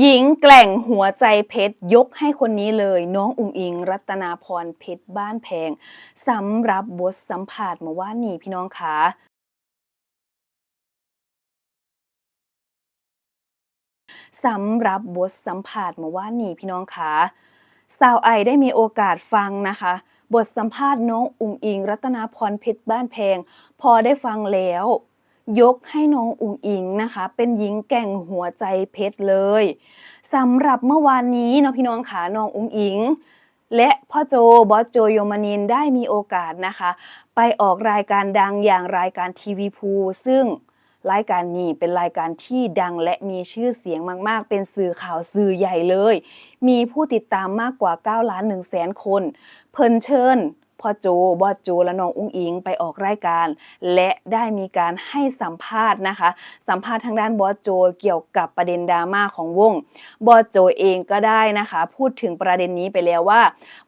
หญิงแกล่งหัวใจเพชรยกให้คนนี้เลย น้องอุ๋งอิง รัตนาพรเพชรบ้านแพงสำหรับบทสัมภาษณ์เมื่อวานนี้พี่น้องคะสำหรับบทสัมภาษณ์เมื่อวานนี้พี่น้องคะสาวไอได้มีโอกาสฟังนะคะ บทสัมภาษณ์น้องอุ๋งอิง รัตนาพรเพชรบ้านแพง พอได้ฟังแล้ว ยกให้น้องอุ๋งอิงนะคะ เป็นหญิงแกร่งหัวใจเพชรเลยสำหรับเมื่อวานนี้เนาะพี่น้องขาน้องอุ๋งอิง และพ่อโจบอสโจโยมานินได้มีโอกาสนะคะ ไปออกรายการดังอย่างรายการทีวีพูซึ่งรายการนี้เป็นรายการที่ดังและมีชื่อเสียงมาก ๆ เป็นสื่อข่าวสื่อใหญ่เลย มีผู้ติดตามมากกว่า 9 ล้าน1แสนคน เพิ่นเชิญ พ่อโจบอสโจ และน้องอุ้งอิงไปออกรายการ และได้มีการให้สัมภาษณ์นะคะ สัมภาษณ์ทางด้านบอสโจ เกี่ยวกับประเด็นดราม่าของวงบอสโจเองก็ได้นะคะ พูดถึงประเด็นนี้ไปแล้วว่า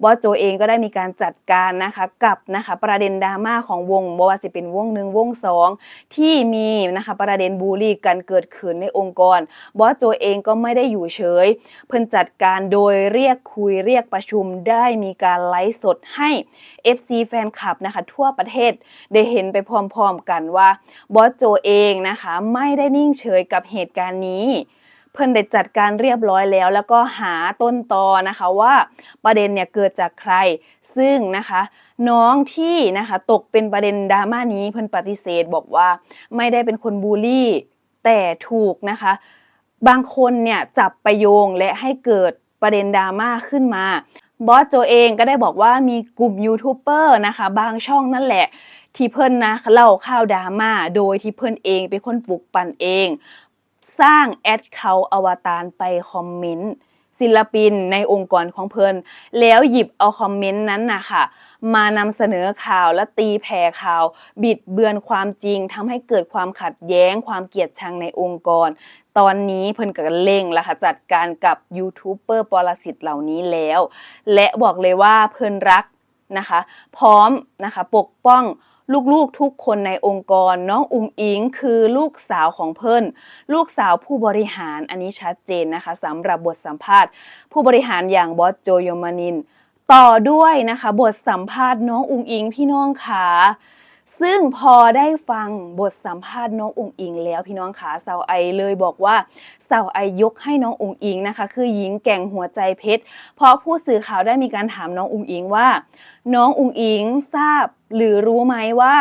บอสโจเองก็ได้มีการจัดการนะคะกับนะคะประเด็นดราม่าของวงบว่าสิเป็นวงหนึ่งวงสองที่มีนะคะประเด็นบูลลี่กันเกิดขึ้นในองค์กรบอสโจเองก็ไม่ได้อยู่เฉย เพิ่นจัดการโดยเรียกคุยเรียกประชุมได้มีการไลฟ์สดให้ FC แฟนคลับนะคะ ทั่วประเทศได้เห็นไปพร้อมๆกันว่าบอสโจเองนะคะ ไม่ได้นิ่งเฉยกับเหตุการณ์นี้เพิ่นได้จัดการเรียบร้อยแล้ว แล้วก็หาต้นตอนะคะว่าประเด็นเนี่ยเกิดจากใคร ซึ่งนะคะน้องที่นะคะตกเป็นประเด็นดราม่านี้เพิ่นปฏิเสธบอกว่าไม่ได้เป็นคนบูลลี่ แต่ถูกนะคะ บางคนเนี่ยจับไปโยงและให้เกิดประเด็นดราม่าขึ้นมา บอสโจเองก็ได้บอกว่ามีกลุ่มยูทูบเบอร์นะคะ บางช่องนั่นแหละที่เพิ่นนะเล่าข่าวดราม่าโดยที่เพิ่นเองเป็นคนปลุกปั่นเอง สร้างแอดเขาอวตารไปคอมเมนต์ ศิลปินในองค์กรของเพิ่นแล้วหยิบเอาคอมเมนต์นั้นนะคะมานำเสนอข่าวและตีแผ่ข่าว บิดเบือนความจริงทำให้เกิดความขัดแย้ง ความเกลียดชังในองค์กร ตอนนี้เพิ่นก็เร่งแล้วค่ะจัดการกับยูทูบเบอร์ปรสิตเหล่านี้แล้ว และบอกเลยว่าเพิ่นรักนะคะ พร้อมนะคะปกป้อง ลูกๆทุกคนในองค์กร น้องอุงอิงคือลูกสาวของเพิ่น ลูกสาวผู้บริหารอันนี้ชัดเจนนะคะสำหรับบทสัมภาษณ์ ผู้บริหารอย่างบอสโจโยมานิน ต่อด้วยนะคะ บทสัมภาษณ์น้องอุงอิงพี่น้องขา ซึ่งพอได้ฟังบทสัมภาษณ์น้องอุงอิง แล้วพี่น้องขาสาวไอเลยบอกว่าสาวไอยกให้น้องอุงอิงนะคะ คือหญิงแก่งหัวใจเพชรเพราะผู้สื่อข่าวได้มีการถามน้องอุงอิงว่า น้องอุงอิงทราบหรือรู้ไหมว่า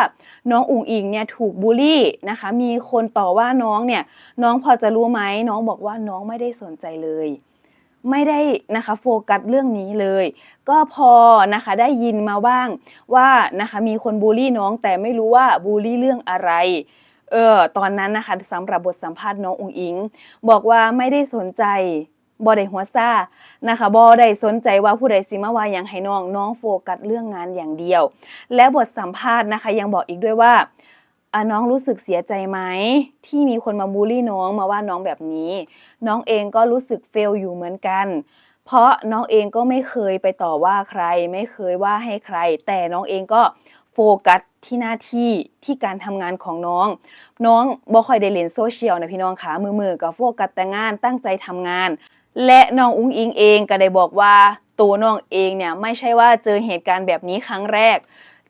น้องอุงอิงเนี่ยถูกบูลลี่นะคะ มีคนต่อว่าน้องเนี่ย น้องพอจะรู้ไหมน้องบอกว่าน้องไม่ได้สนใจเลย ไม่ได้นะคะโฟกัสเรื่องนี้เลย ก็พอนะคะได้ยินมาบ้างว่านะคะมีคนบูลลี่น้องแต่ไม่รู้ว่าบูลลี่เรื่องอะไรเออตอนนั้นนะคะสำหรับบทสัมภาษณ์น้องอุงอิง บอกว่าไม่ได้สนใจบอได้หัวซ่านะคะบอได้สนใจว่าผู้ใดสิมาว่าหยังให้น้องน้องโฟกัสเรื่องงานอย่างเดียว และบทสัมภาษณ์นะคะยังบอกอีกด้วยว่า น้องรู้สึกเสียใจไหมที่มีคนมาบูลลี่น้องมาว่าน้องแบบนี้ น้องเองก็รู้สึกเฟลอยู่เหมือนกัน เพราะน้องเองก็ไม่เคยไปต่อว่าใคร ไม่เคยว่าให้ใคร แต่น้องเองก็โฟกัสที่หน้าที่ที่การทำงานของน้อง น้องบ่ค่อยได้เล่นโซเชียลนะพี่น้องคะมือมือกับโฟกัสแต่งานตั้งใจทำงาน และน้องอุ้งอิงเองก็ได้บอกว่าตัวน้องเองเนี่ยไม่ใช่ว่าเจอเหตุการณ์แบบนี้ครั้งแรก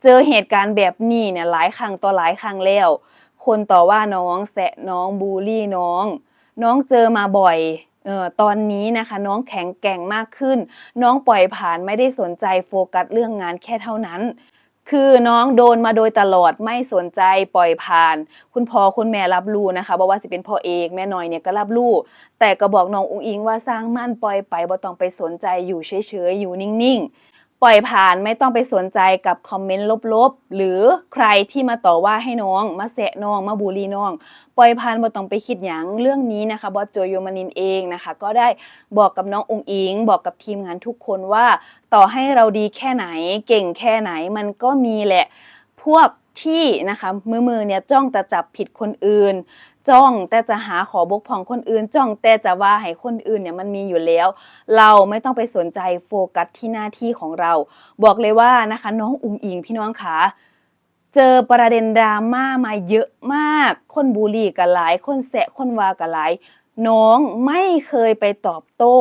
เจอเหตุการณ์แบบนี้เนี่ยหลายครั้งต่อหลายครั้งแล้ว คนต่อว่าน้องแซะน้องบูลลี่น้อง น้องเจอมาบ่อยเออตอนนี้นะคะน้องแข็งแกร่งมากขึ้น น้องปล่อยผ่านไม่ได้สนใจโฟกัสเรื่องงานแค่เท่านั้น คือน้องโดนมาโดยตลอดไม่สนใจปล่อยผ่าน คุณพ่อคุณแม่รับรู้นะคะบอกว่าสิเป็นพ่อเอกแม่น้อยเนี่ยก็รับรู้แต่ก็บอกน้องอุ้งอิงว่าสร้างมั่นปล่อยไปบ่ต้องไปสนใจอยู่เฉยๆอยู่นิ่งๆ ปล่อยผ่านไม่ต้องไปสนใจกับคอมเมนต์ลบๆ หรือใครที่มาต่อว่าให้น้อง มาแสะน้องมาบูลลี่น้อง ปล่อยผ่านบ่ต้องไปคิดหยังเรื่องนี้นะคะบอสโจโยมานินเองนะคะ ก็ได้บอกกับน้ององอิง บอกกับทีมงานทุกคนว่า ต่อให้เราดีแค่ไหนเก่งแค่ไหนมันก็มีแหละ พวกที่นะคะมือมือเนี่ยจ้องแต่จับผิดคนอื่น จ้องแต่จะหาขอบกพร่องคนอื่น จ้องแต่จะว่าให้คนอื่นเนี่ยมันมีอยู่แล้ว เราไม่ต้องไปสนใจโฟกัสที่หน้าที่ของเรา บอกเลยว่านะคะน้องอุ๋งอิงพี่น้องคะเจอประเด็นดราม่ามาเยอะมาก คนบูลลี่กันหลาย คนแซะคนว่ากันหลาย น้องไม่เคยไปตอบโต้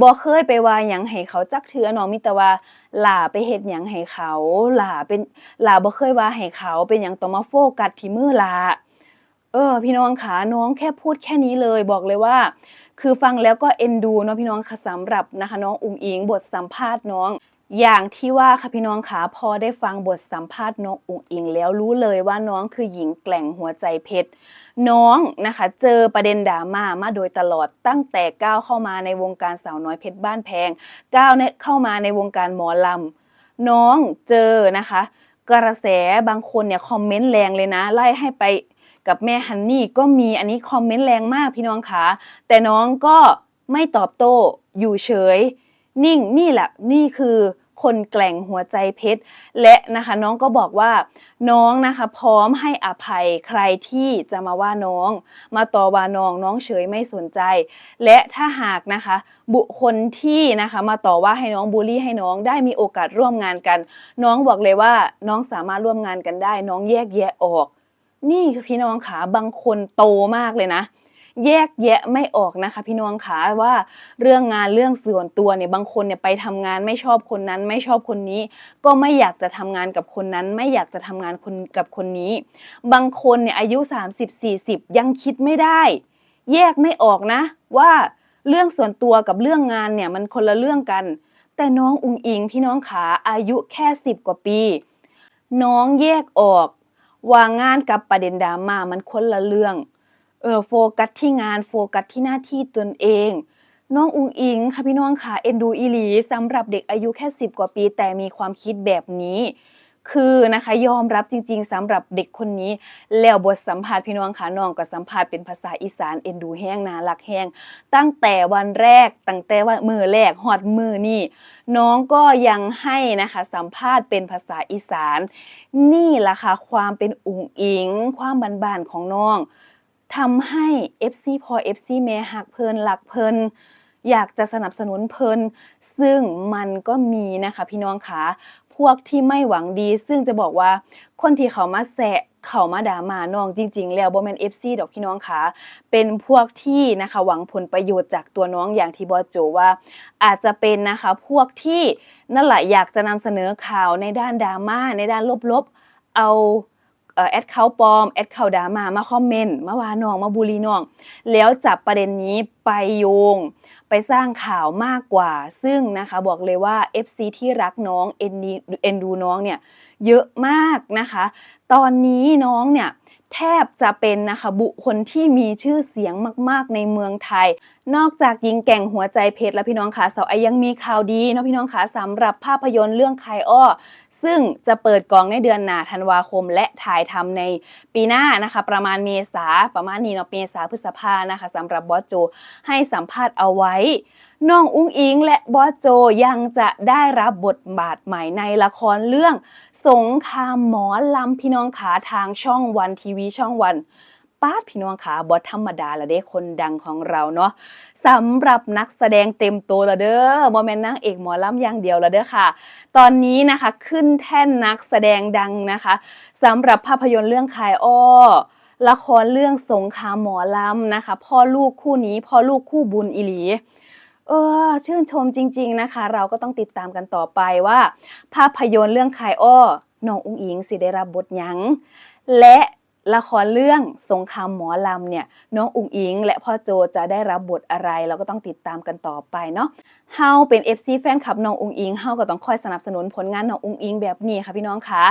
บ่เคยไปว่าหยังให้เขาจักเทื่อน้องมีแต่ว่าหล่าไปเฮ็ดหยังให้เขาหล่าเป็นหล่าบ่เคยว่าให้เขาเป็นหยังต้องมาโฟกัสที่มือหล่าเออ พี่น้องคะน้องแค่พูดแค่นี้เลยบอกเลยว่า คือฟังแล้วก็เอ็นดูเนาะพี่น้องค่ะสำหรับนะคะ น้องอุ๋งอิงบทสัมภาษณ์น้อง อย่างที่ว่าค่ะพี่น้องคะพอได้ฟังบทสัมภาษณ์น้องอุ๋งอิงแล้วรู้เลยว่าน้องคือหญิงแกล่งหัวใจเพชรน้องนะคะ เจอประเด็นดราม่ามาโดยตลอดตั้งแต่ก้าวเข้ามาในวงการสาวน้อยเพชรบ้านแพงก้าวเนี่ยเข้ามาในวงการหมอลำน้องเจอนะคะ กระแสบางคนเนี่ยคอมเมนต์แรงเลยนะ ไล่ให้ไปกับแม่ฮันนี่ก็มีอันนี้คอมเมนต์แรงมากพี่น้องคะแต่น้องก็ไม่ตอบโต้อยู่เฉย นิ่งนี่แหละนี่คือคนแกล่งหัวใจเพชร และนะคะน้องก็บอกว่าน้องนะคะพร้อมให้อภัยใครที่จะมาว่าน้อง มาต่อว่าน้องน้องเฉยไม่สนใจ และถ้าหากนะคะ บุคคลที่นะคะมาต่อว่าให้น้องบูลลี่ให้น้องได้มีโอกาสร่วมงานกัน น้องบอกเลยว่าน้องสามารถร่วมงานกันได้ น้องแยกแยะออก นี่คือพี่น้องขาบางคนโตมากเลยนะ แยกแยะไม่ออกนะคะ พี่น้องขาว่าเรื่องงานเรื่องส่วนตัวเนี่ยบางคนเนี่ยไปทำงานไม่ชอบคนนั้น ไม่ชอบคนนี้ ก็ไม่อยากจะทำงานกับคนนั้น ไม่อยากจะทำงานคนกับคนนี้ บางคนเนี่ยอายุ 30-40 ยังคิดไม่ได้ แยกไม่ออกนะ ว่าเรื่องส่วนตัวกับเรื่องงานเนี่ยมันคนละเรื่องกัน แต่น้องอุงอิงพี่น้องขาอายุแค่10กว่าปี น้องแยกออก ว่างานกับประเด็นดราม่ามันคนละเรื่อง ออโฟกัสที่งานโฟกัสที่หน้าที่ตนเองน้องอุงอิงค่ะพี่น้องค่ะเอ็นดูอีหลีสำหรับเด็กอายุแค่ 10 กว่าปี แต่มีความคิดแบบนี้ คือนะคะยอมรับจริง ๆสำหรับเด็กคนนี้ แล้วบทสัมภาษณ์พี่น้องค่ะน้องก็สัมภาษณ์เป็นภาษาอีสานเอ็นดูแห้งนารักแห้งตั้งแต่วันแรกตั้งแต่ว่ามือแรกฮอดมือนี่ น้องก็ยังให้นะคะสัมภาษณ์เป็นภาษาอีสาน นี่ล่ะค่ะความเป็นอุงอิง ความบานๆของน้อง ทำให้ FC พอ FC แม่หักเพลินหลักเพลินอยากจะสนับสนุนเพลินซึ่งมันก็มีนะคะ พี่น้องคะพวกที่ไม่หวังดี ซึ่งจะบอกว่าคนที่เขามาแซะเขามาด่ามาน้องจริง ๆ แล้วบ่แม่น FC ดอกพี่น้องคะเป็นพวกที่นะคะหวังผลประโยชน์จากตัวน้องอย่างที่บอโจว่า อาจจะเป็นนะคะพวกที่นั่นแหละอยากจะนำเสนอข่าวในด้านดราม่าในด้านลบๆเอา แอดเขาปลอมแอดเขาดามามาคอมเมนต์มาว่าน้องมาบูลีน้อง แล้วจับประเด็นนี้ไปโยง ไปสร้างข่าวมากกว่า ซึ่งนะคะบอกเลยว่า FC ที่รักน้องเอ็นดีเอ็นดูน้องเนี่ยเยอะมากนะคะ ตอนนี้น้องเนี่ยแทบจะเป็นนะคะบุคคลที่มีชื่อเสียงมาก ๆ ในเมืองไทย นอกจากยิงแก่งหัวใจเพชรแล้วพี่น้องคะสาวไอยังมีข่าวดีเนาะพี่น้องคะสำหรับภาพยนตร์เรื่องไคอ้อ ซึ่งจะเปิดกองในเดือนหนาธันวาคม และถ่ายทำในปีหน้านะคะประมาณเมษาประมาณนี้เนาะเมษาพฤษภานะคะสำหรับบอสโจให้สัมภาษณ์เอาไว้น้องอุ้งอิงและบอสโจยังจะได้รับบทบาทใหม่ในละครเรื่อง สงครามหมอลำพี่น้องขาทางช่องวันทีวีช่องวันป้าดพี่น้องขาบอสธรรมดาละเด้คนดังของเราเนาะ สำหรับนักแสดงเต็มตัวละเด้อบ่แม่นนางเอกหมอลำอย่างเดียวละเด้อค่ะ ตอนนี้นะคะขึ้นแท่นนักแสดงดังนะคะสำหรับภาพยนตร์เรื่องคายอ้อละครเรื่องสงครามหมอลำนะคะ พ่อลูกคู่นี้พ่อลูกคู่บุญอิหลีเออชื่นชมจริง ๆนะคะ เราก็ต้องติดตามกันต่อไปว่า ภาพยนตร์เรื่องคายอ้อน้องอุ้งอิงสิได้รับบทยังและ ละครเรื่องสงครามหมอลำเนี่ยน้องอุ้งอิง และพ่อโจจะได้รับบทอะไร เราก็ต้องติดตามกันต่อไปเนาะเฮาเป็น FC แฟนคลับน้องอุ้งอิงเฮาก็ต้องคอยสนับสนุนผลงานน้องอุ้งอิงแบบนี้ค่ะพี่น้องคะ